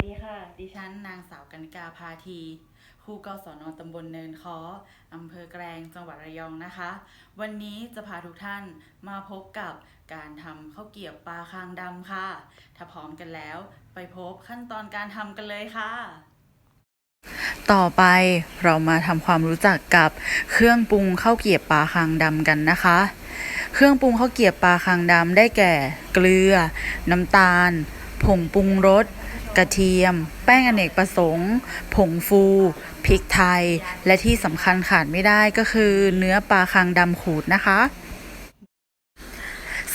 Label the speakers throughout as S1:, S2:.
S1: สวัสดีค่ะ ดิฉันนางสาวกนิกาพาทีครูกศนตำบลเนินคออำเภอแกลงจังหวัดระยองนะคะ วันนี้จะพาทุกท่านมาพบกับการทำข้าวเกรียบปลาคางดำค่ะ ถ้าพร้อมกันแล้วไปพบขั้นตอนการทำกันเลยค่ะ ต่อไปเรามาทำความรู้จักกับเครื่องปรุงข้าวเกรียบปลาคางดำกันนะคะ เครื่องปรุงข้าวเกรียบปลาคางดำได้แก่ เกลือ น้ำตาล ผงปรุงรส กระเทียม แป้งอเนกประสงค์ ผงฟูพริกไทย และที่สำคัญขาดไม่ได้ก็คือเนื้อปลาคางดำขูดนะคะ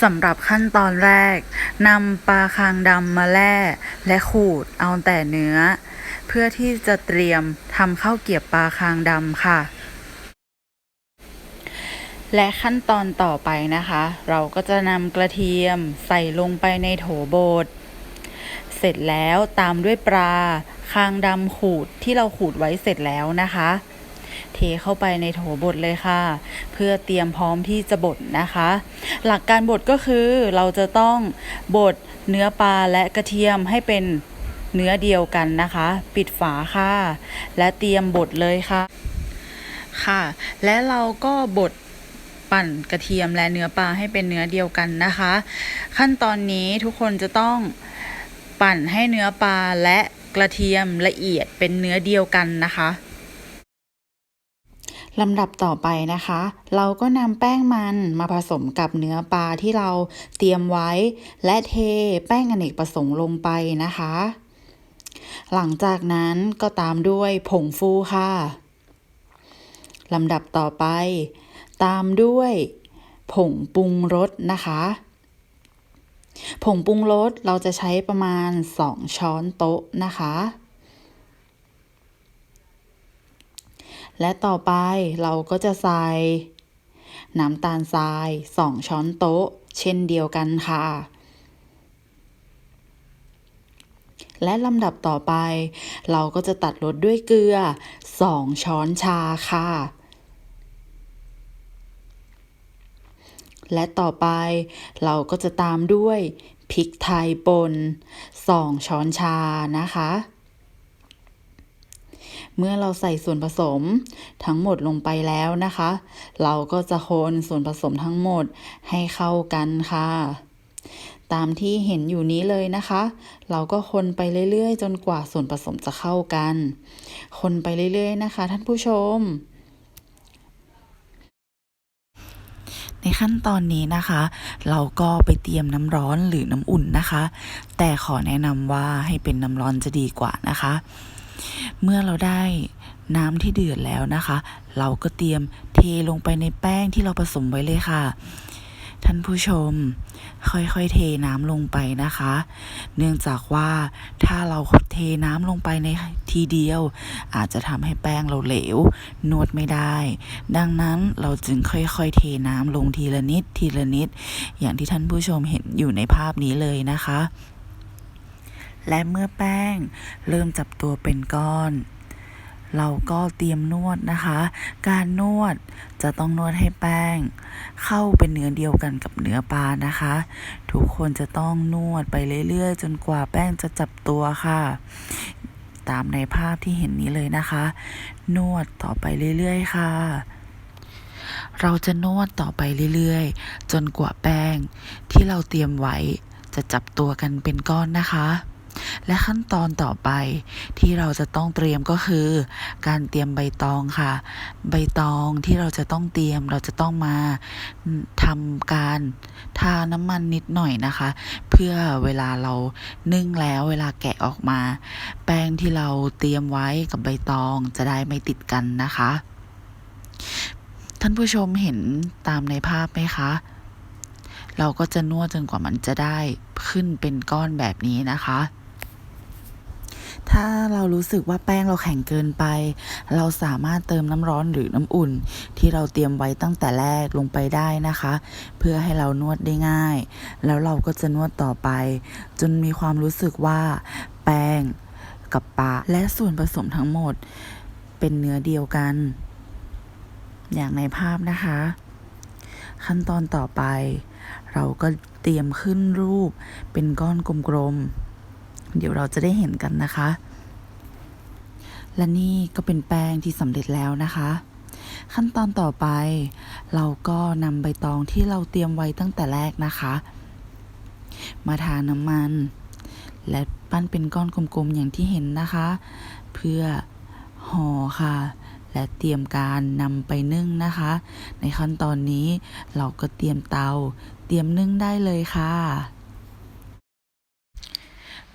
S1: สำหรับขั้นตอนแรกนำปลาคางดำมาแล่และขูดเอาแต่เนื้อ เพื่อที่จะเตรียมทำข้าวเกรียบปลาคางดำค่ะ และขั้นตอนต่อไปนะคะ เราก็จะนำกระเทียมใส่ลงไปในโถโบด เสร็จแล้วตามด้วยปลาคางดำขูดที่เราขูดไว้เสร็จแล้วนะคะ เทเข้าไปในโถบดเลยค่ะ เพื่อเตรียมพร้อมที่จะบดนะคะ หลักการบดก็คือเราจะต้องบดเนื้อปลาและกระเทียมให้เป็นเนื้อเดียวกันนะคะ ปิดฝาค่ะ และเตรียมบดเลยค่ะ ค่ะ และเราก็บดปั่นกระเทียมและเนื้อปลาให้เป็นเนื้อเดียวกันนะคะ ขั้นตอนนี้ทุกคนจะต้อง ปั่นให้เนื้อปลาและกระเทียมละเอียดเป็นเนื้อเดียวกันนะคะลำดับต่อไปนะคะ เราก็นำแป้งมันมาผสมกับเนื้อปลาที่เราเตรียมไว้ และเทแป้งอเนกประสงค์ลงไปนะคะ หลังจากนั้นก็ตามด้วยผงฟูค่ะลำดับต่อไป ตามด้วยผงปรุงรสนะคะ ผงปรุงรสเราจะใช้ประมาณ 2 ช้อนโต๊ะนะคะ และต่อไปเราก็จะใส่ น้ำตาลทราย 2 ช้อนโต๊ะ เช่นเดียวกันค่ะ และลำดับต่อไป เราก็จะตัดรสด้วยเกลือ 2 ช้อนชาค่ะ และต่อไปเราก็จะตามด้วยพริกไทยป่น2 ช้อนชานะคะ เมื่อเราใส่ส่วนผสมทั้งหมดลงไปแล้วนะคะ เราก็จะคนส่วนผสมทั้งหมดให้เข้ากันค่ะ ตามที่เห็นอยู่นี้เลยนะคะ เราก็คนไปเรื่อยๆ จนกว่าส่วนผสมจะเข้ากัน คนไปเรื่อยๆ นะคะ ท่านผู้ชม ในขั้นตอนนี้นะคะ เราก็ไปเตรียมน้ำร้อนหรือน้ำอุ่นนะคะ แต่ขอแนะนำว่าให้เป็นน้ำร้อนจะดีกว่านะคะ เมื่อเราได้น้ำที่เดือดแล้วนะคะ เราก็เตรียมเทลงไปในแป้งที่เราผสมไว้เลยค่ะ ท่านผู้ชม ค่อยๆเทน้ำลงไปนะคะ เนื่องจากว่าถ้าเราเทน้ำลงไปในทีเดียว อาจจะทำให้แป้งเราเหลวนวดไม่ได้ ดังนั้นเราจึงค่อยๆเทน้ำลงทีละนิดทีละนิด อย่างที่ท่านผู้ชมเห็นอยู่ในภาพนี้เลยนะคะ และเมื่อแป้งเริ่มจับตัวเป็นก้อน เราก็เตรียมนวดนะคะ การนวดจะต้องนวดให้แป้ง เข้าเป็นเนื้อเดียวกันกับเนื้อปลานะคะ ทุกคนจะต้องนวดไปเรื่อยๆ จนกว่าแป้งจะจับตัวค่ะ ตามในภาพที่เห็นนี้เลยนะคะ นวดต่อไปเรื่อยๆ ค่ะเราจะนวดต่อไปเรื่อยๆ จนกว่าแป้ง ที่เราเตรียมไว้จะจับตัวกันเป็นก้อนนะคะ และขั้นตอนต่อไปที่เราจะต้องเตรียมก็คือ การเตรียมใบตองค่ะ ใบตองที่เราจะต้องเตรียมเราจะต้องมาทำการทาน้ำมันนิดหน่อยนะคะ เพื่อเวลาเรานึ่งแล้วเวลาแกะออกมา แป้งที่เราเตรียมไว้กับใบตองจะได้ไม่ติดกันนะคะ ท่านผู้ชมเห็นตามในภาพไหมคะเราก็จะนวดจนกว่ามันจะได้ขึ้นเป็นก้อนแบบนี้นะคะ ถ้าเรารู้สึกว่าแป้งเราแข็งเกินไป เราสามารถเติมน้ำร้อนหรือน้ำอุ่น ที่เราเตรียมไว้ตั้งแต่แรกลงไปได้นะคะ เพื่อให้เรานวดได้ง่าย แล้วเราก็จะนวดต่อไป จนมีความรู้สึกว่า แป้งกับปลาและส่วนผสมทั้งหมด เป็นเนื้อเดียวกัน อย่างในภาพนะคะ ขั้นตอนต่อไป เราก็เตรียมขึ้นรูปเป็นก้อนกลมๆ เดี๋ยวเราจะได้เห็นกันนะคะ และนี่ก็เป็นแป้งที่สำเร็จแล้วนะคะ ขั้นตอนต่อไป เราก็นำใบตองที่เราเตรียมไว้ตั้งแต่แรกนะคะ มาทาน้ำมัน และปั้นเป็นก้อนกลมๆอย่างที่เห็นนะคะ เพื่อห่อค่ะ และเตรียมการนำไปนึ่งนะคะ ในขั้นตอนนี้เราก็เตรียมเตา เตรียมนึ่งได้เลยค่ะ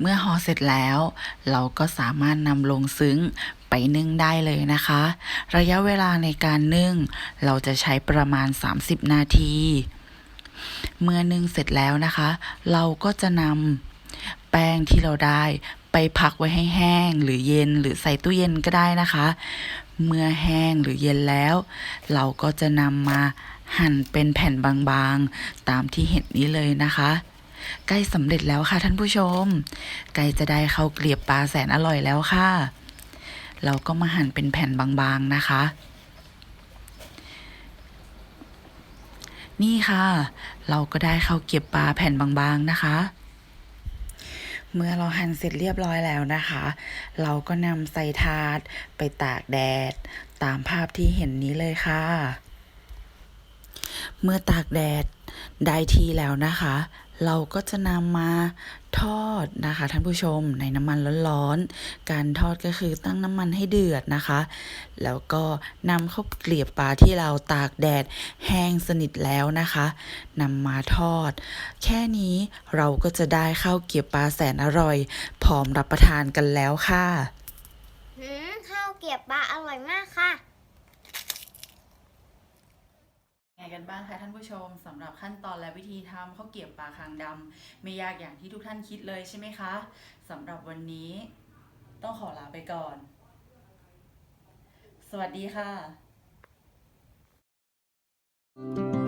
S1: เมื่อห่อเสร็จแล้ว เราก็สามารถนำลงซึ้งไปนึ่งได้เลยนะคะ ระยะเวลาในการนึ่ง เราจะใช้ประมาณ 30 นาที เมื่อนึ่งเสร็จแล้วนะคะ เราก็จะนำแป้งที่เราได้ไปพักไว้ให้แห้งหรือเย็นหรือใส่ตู้เย็นก็ได้นะคะ เมื่อแห้งหรือเย็นแล้ว เราก็จะนำมาหั่นเป็นแผ่นบางๆ ตามที่เห็นนี้เลยนะคะ ใกล้สำเร็จแล้วค่ะท่านผู้ชมใกล้จะได้ข้าวเกลียบปลาแสนอร่อยแล้วค่ะ เราก็มาหั่นเป็นแผ่นบางๆนะคะ นี่ค่ะ เราก็ได้ข้าวเกรียบปลาแผ่นบางๆนะคะ เมื่อเราหั่นเสร็จเรียบร้อยแล้วนะคะ เราก็นำใส่ถาดไปตากแดด ตามภาพที่เห็นนี้เลยค่ะ เมื่อตากแดดได้ทีแล้วนะคะ เราก็จะนำมาทอดนะคะท่านผู้ชมในน้ำมันร้อนๆ การทอดก็คือตั้งน้ำมันให้เดือดนะคะ แล้วก็นำข้าวเกลียบปลาที่เราตากแดดแห้งสนิทแล้วนะคะนำมาทอด แค่นี้เราก็จะได้ข้าวเกรียบปลาแสนอร่อย พร้อมรับประทานกันแล้วค่ะ
S2: ข้าวเกรียบปลาอร่อยมากค่ะ
S1: ไงกันบ้างคะท่านผู้ชมสำหรับขั้นตอนและวิธีทำข้าวเกี๊ยวปลาคางดำไม่ยากอย่างที่ทุกท่านคิดเลยใช่ไหมคะสำหรับวันนี้ ต้องขอลาไปก่อน สวัสดีค่ะ